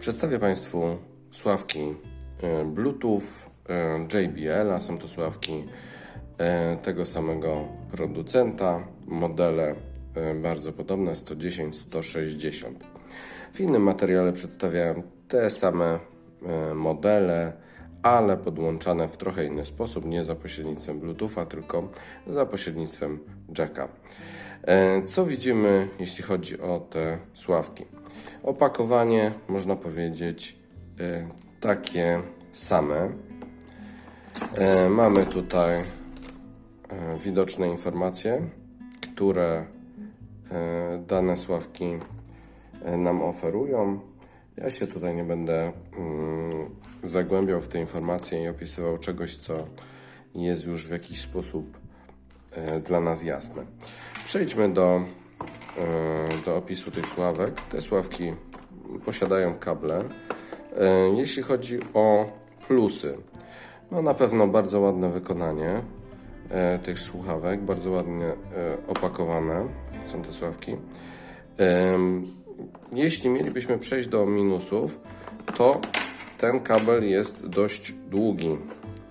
Przedstawię Państwu sławki e, Bluetooth e, JBL, są to sławki e, tego samego producenta, modele bardzo podobne 110-160. W innym materiale przedstawiałem te same modele, ale podłączane w trochę inny sposób, nie za pośrednictwem Bluetootha, tylko za pośrednictwem jacka. Co widzimy, jeśli chodzi o te sławki? Opakowanie, można powiedzieć, e, takie same. E, Mamy tutaj e, widoczne informacje, które dane sławki nam oferują. Ja się tutaj nie będę mm, zagłębiał w te informacje i opisywał czegoś, co jest już w jakiś sposób dla nas jasne. Przejdźmy do, do opisu tych sławek. Te sławki posiadają kable. E, Jeśli chodzi o plusy, no na pewno bardzo ładne wykonanie e, tych słuchawek, bardzo ładnie e, opakowane są te sławki. Jeśli mielibyśmy przejść do minusów, to ten kabel jest dość długi.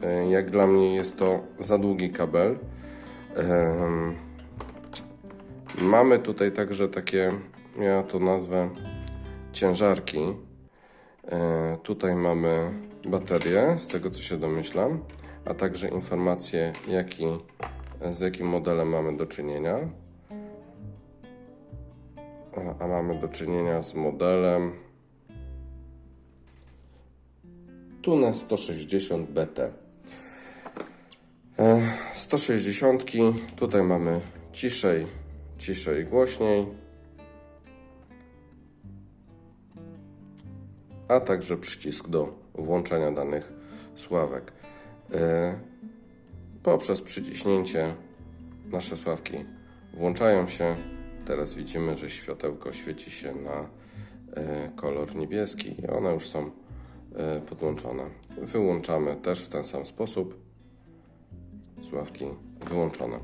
E, Jak dla mnie jest to za długi kabel. Mamy tutaj także takie, ja to nazwę ciężarki. E, Tutaj mamy baterię, z tego co się domyślam, a także informacje, jaki, z jakim modelem mamy do czynienia. A, mamy do czynienia z modelem Tune 160 BT. E, 160, tutaj mamy ciszej, ciszej, głośniej. a także przycisk do włączania danych sławek. E, Poprzez przyciśnięcie nasze sławki włączają się. Teraz widzimy, że światełko świeci się na e, kolor niebieski i one już są e, podłączone. Wyłączamy też w ten sam sposób. Sławki wyłączone.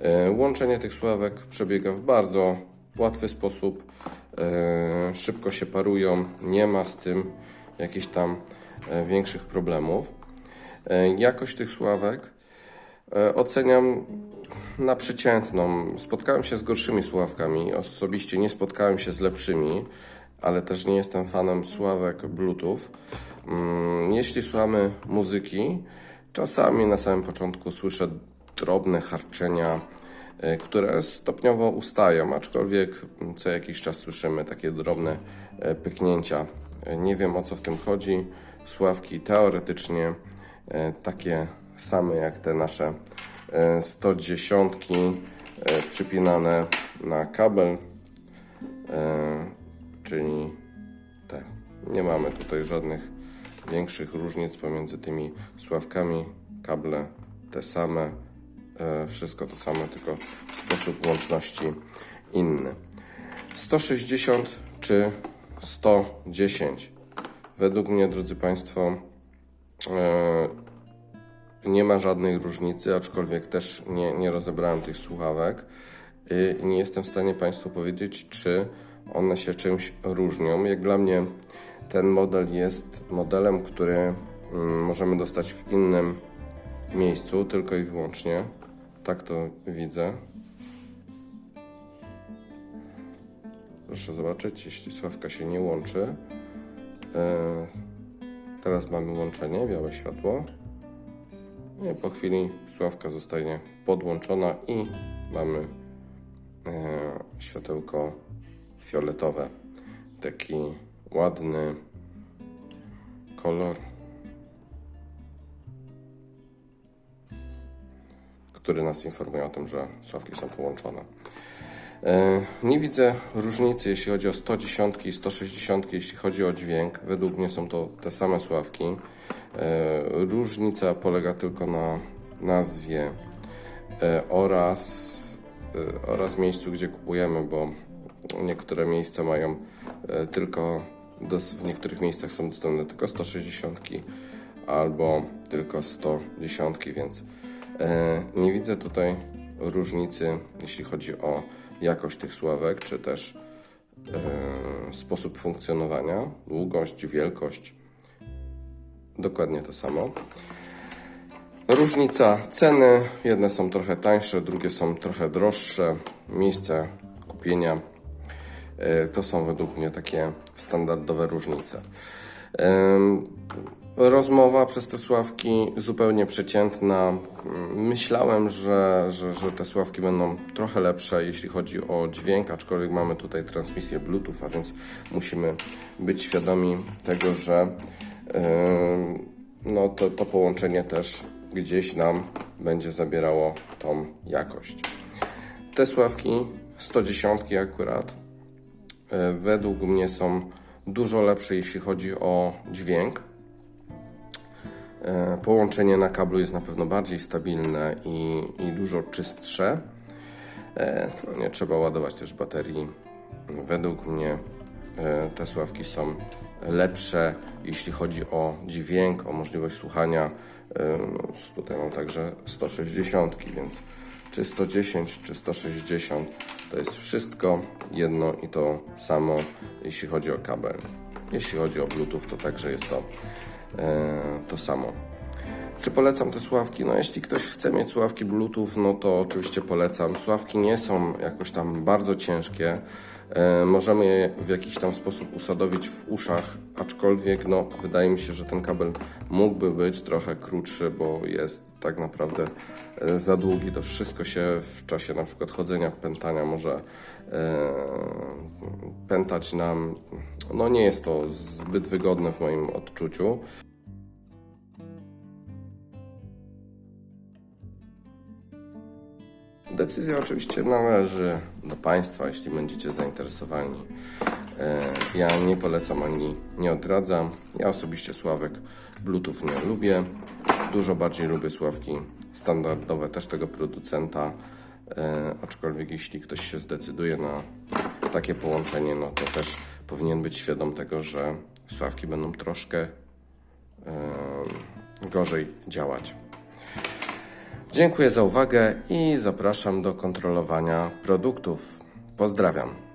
E, Łączenie tych sławek przebiega w bardzo łatwy sposób. E, Szybko się parują, nie ma z tym jakichś tam e, większych problemów. Jakość tych sławek oceniam na przeciętną. Spotkałem się z gorszymi sławkami, osobiście nie spotkałem się z lepszymi, ale też nie jestem fanem sławek Bluetooth. Mm, Jeśli słuchamy muzyki, czasami na samym początku słyszę drobne harczenia, e, które stopniowo ustają, aczkolwiek co jakiś czas słyszymy takie drobne e, pyknięcia. E, Nie wiem o co w tym chodzi. Sławki teoretycznie takie same jak te nasze e, 110 e, przypinane na kabel, czyli te. Nie mamy tutaj żadnych większych różnic pomiędzy tymi sławkami. Kable te same, e, wszystko to samo, tylko sposób łączności inny. 160 czy 110? Według mnie, drodzy Państwo, e, nie ma żadnej różnicy, aczkolwiek też nie, nie rozebrałem tych słuchawek nie jestem w stanie Państwu powiedzieć, czy one się czymś różnią. Jak dla mnie ten model jest modelem, który mm, możemy dostać w innym miejscu, tylko i wyłącznie. Tak to widzę. Proszę zobaczyć, jeśli sławka się nie łączy. E, Teraz mamy łączenie, białe światło. I po chwili sławka zostanie podłączona i mamy e, światełko fioletowe. Taki ładny kolor, który nas informuje o tym, że sławki są połączone. E, Nie widzę różnicy, jeśli chodzi o 110 i 160, jeśli chodzi o dźwięk. Według mnie są to te same sławki. E, Różnica polega tylko na nazwie e, oraz, oraz miejscu, gdzie kupujemy, bo niektóre miejsca mają tylko, w niektórych miejscach są dostępne tylko 160 albo tylko 110, więc e, nie widzę tutaj różnicy, jeśli chodzi o jakość tych sławek, czy też e, sposób funkcjonowania, długość, wielkość, dokładnie to samo. Różnica ceny, jedne są trochę tańsze, drugie są trochę droższe. Miejsce kupienia to są według mnie takie standardowe różnice. Em, Rozmowa przez te sławki zupełnie przeciętna. Mm, Myślałem, że, że, że te sławki będą trochę lepsze, jeśli chodzi o dźwięk, aczkolwiek mamy tutaj transmisję Bluetooth, a więc musimy być świadomi tego, że em, no to, to połączenie też gdzieś nam będzie zabierało tą jakość. Te sławki 110 akurat e, według mnie są dużo lepsze, jeśli chodzi o dźwięk. E, Połączenie na kablu jest na pewno bardziej stabilne i, i dużo czystsze. E, No nie trzeba ładować też baterii. Według mnie e, te sławki są lepsze, jeśli chodzi o dźwięk, o możliwość słuchania. E, no, Tutaj mam także 160, więc czy 110, czy 160 to jest wszystko jedno i to samo, jeśli chodzi o kabel. Jeśli chodzi o Bluetooth, to także jest to e, to samo. Czy polecam te sławki? No jeśli ktoś chce mieć sławki Bluetooth, no to oczywiście polecam. Sławki nie są jakoś tam bardzo ciężkie. E, możemy je w jakiś tam sposób usadowić w uszach, aczkolwiek no, wydaje mi się, że ten kabel mógłby być trochę krótszy, bo jest tak naprawdę e, za długi. To wszystko się w czasie na przykład chodzenia, pętania może e, pętać nam. No nie jest to zbyt wygodne w moim odczuciu. Decyzja oczywiście należy do Państwa, jeśli będziecie zainteresowani. E, Ja nie polecam ani nie odradzam. Ja osobiście sławek Bluetooth nie lubię. Dużo bardziej lubię sławki standardowe też tego producenta. E, Aczkolwiek jeśli ktoś się zdecyduje na takie połączenie, no to też powinien być świadom tego, że sławki będą troszkę e, gorzej działać. Dziękuję za uwagę i zapraszam do kontrolowania produktów. Pozdrawiam.